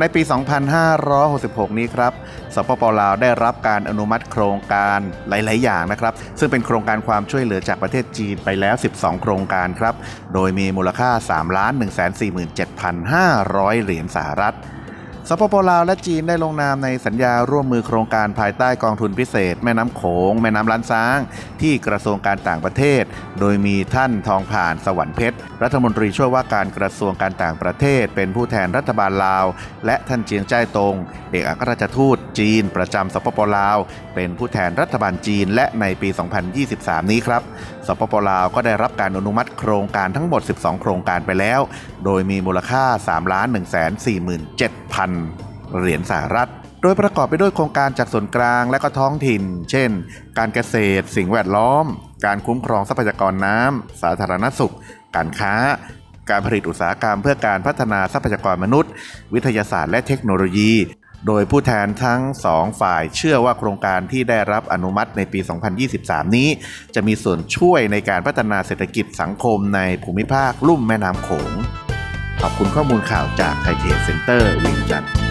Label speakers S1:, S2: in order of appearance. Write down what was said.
S1: ในปี 2566 นี้ครับ สปปลาวได้รับการอนุมัติโครงการหลาย ๆ อย่างนะครับ ซึ่งเป็นโครงการความช่วยเหลือจากประเทศจีนไปแล้ว 12 โครงการครับ โดยมีมูลค่า 3 1 4 7 5 0 0 เหรียญสหรัฐ สปปลาวและจีนได้ลงนามในสัญญาร่วมมือโครงการภายใต้กองทุนพิเศษ แม่น้ำโขง แม่น้ำล้านซ้าง ที่กระทรวงการต่างประเทศ โดยมีท่านทองผ่านสวรรค์เพชร รัฐมนตรีช่วยว่าการกระทรวงการต่างประเทศ เป็นผู้แทนรัฐบาลลาว และท่านเจียงใจายตง เอกอัครราชทูตจีน ประจำสปปลาว เป็นผู้แทนรัฐบาลจีนและในปี 2023 นี้ครับสปปลาวก็ได้รับการอนุมัติโครงการทั้งหมด 12 โครงการไปแล้ว โดยมีมูลค่า3 1 4 7 0 0 0 เหรียญสหรัฐ โดยประกอบไปด้วยโครงการจากส่วนกลางและก็ท้องถิ่น เช่น การเกษตร สิ่งแวดล้อม การคุ้มครองทรัพยากรน้ำ สาธารณสุข การค้า การผลิตอุตสาหกรรมเพื่อการพัฒนาทรัพยากรมนุษย์ วิทยาศาสตร์และเทคโนโลยี โดยผู้แทนทั้งสองฝ่ายเชื่อว่าโครงการที่ได้รับอนุมัติในปี 2023 นี้ จะมีส่วนช่วยในการพัฒนาเศรษฐกิจสังคมในภูมิภาคลุ่มแม่น้ำโขง ขอบคุณข้อมูลข่าวจากไทยเทเซ็นเตอร์วิงจันทร์